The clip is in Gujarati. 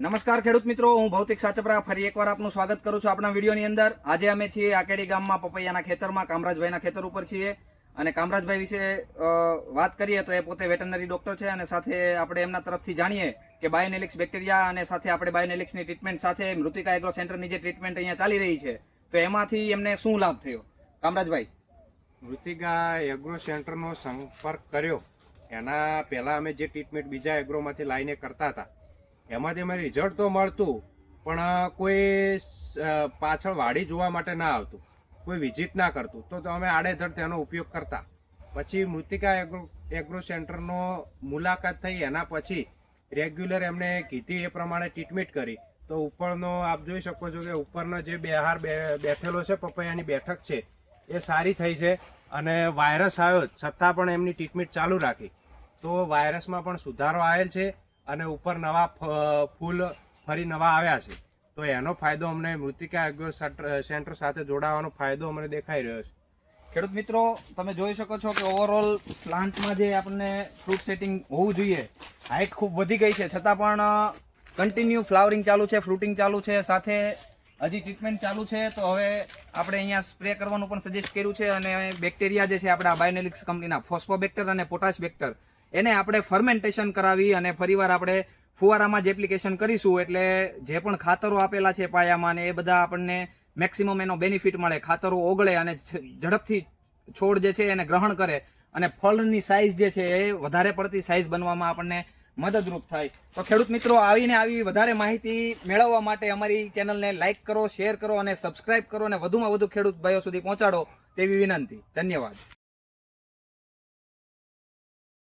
નમસ્કાર ખેડૂત મિત્રો, હું ભૌતિક સાચપરા ફરી એકવાર આપનું સ્વાગત કરું છું આપણા વિડીયોની અંદર. આજે અમે છીએ આકેડી ગામમાં પપૈયાના ખેતરમાં, કામરાજભાઈના ખેતર ઉપર છીએ. અને કામરાજભાઈ વિશે વાત કરીએ તો એ પોતે વેટરનરી ડોક્ટર છે અને સાથે આપણે એમના તરફથી જાણીએ કે બાયોનેલિક્સ બેક્ટેરિયા અને સાથે આપણે બાયોનેલિક્સની ટ્રીટમેન્ટ સાથે મૃતિકા એગ્રો સેન્ટરની જે ટ્રીટમેન્ટ અહીંયા ચાલી રહી છે, તો એમાંથી એમને શું લાભ થયો? કામરાજભાઈ. મૃતિકા એગ્રો સેન્ટરનો સંપર્ક કર્યો. એના પહેલાં અમે જે ટ્રીટમેન્ટ બીજા એગ્રોમાંથી લાવીને કરતા હતા એમાંથી અમે રિઝલ્ટ તો મળતું, પણ કોઈ પાછળ વાડી જોવા માટે ના આવતું. કોઈ વિઝિટ ના કરતું. તો અમે આડેધડ તેનો ઉપયોગ કરતા. પછી મૃતિકા એગ્રો એગ્રો સેન્ટરનો મુલાકાત થઈ. એના પછી રેગ્યુલર એમને કીધી એ પ્રમાણે ટ્રીટમેન્ટ કરી. તો ઉપરનો, આપ જોઈ શકો છો કે ઉપરનો જે બેહાર બેઠેલો છે, પપૈયાની બેઠક છે, એ સારી થઈ છે અને વાયરસ આવ્યો છતાં પણ એમની ટ્રીટમેન્ટ ચાલુ રાખી. તો વાયરસમાં પણ સુધારો આવેલ છે. અને ઉપર નવા ફૂલ ફરી નવા આવ્યા છે. તો એનો ફાયદો અમને મૃતિકા એગ્રો સેન્ટર- સાથે જોડાવાનો ફાયદો અમને દેખાઈ રહ્યો છે. ખેડૂત મિત્રો, તમે જોઈ શકો છો કે ઓવરઓલ પ્લાન્ટમાં જે આપણને ફ્રૂટ સેટિંગ હોવું જોઈએ હાઇટ ખૂબ વધી ગઈ છે. છતાં પણ કન્ટિન્યુ ફ્લાવરિંગ ચાલુ છે ફ્રૂટિંગ ચાલુ છે, સાથે હજી ટ્રીટમેન્ટ ચાલુ છે. તો હવે આપણે અહીંયા સ્પ્રે કરવાનું પણ સજેસ્ટ કર્યું છે અને બેક્ટેરિયા જે છે, આપણા બાયોનેલિક્સ કંપનીના ફોસ્ફોબેક્ટર અને પોટાશ બેક્ટર એને આપણે ફર્મેન્ટેશન કરાવી અને ફરીવાર આપણે ફુવારામાં જ એપ્લિકેશન કરીશું એટલે જે પણ ખાતરો આપેલા છે પાયામાં ને એ બધા આપણને મેક્સિમમ એનો બેનિફિટ મળે. ખાતરો ઓગળે અને ઝડપથી છોડ જે છે એને ગ્રહણ કરે અને ફળની સાઇઝ જે છે એ વધારે પડતી સાઇઝ બનવામાં આપણને મદદરૂપ થાય. તો ખેડૂત મિત્રો, આવીને આવી વધારે માહિતી મેળવવા માટે અમારી ચેનલને લાઇક કરો શેર કરો અને સબસ્ક્રાઇબ કરો અને વધુમાં વધુ ખેડૂત ભાઈઓ સુધી પહોંચાડો તેવી વિનંતી. ધન્યવાદ.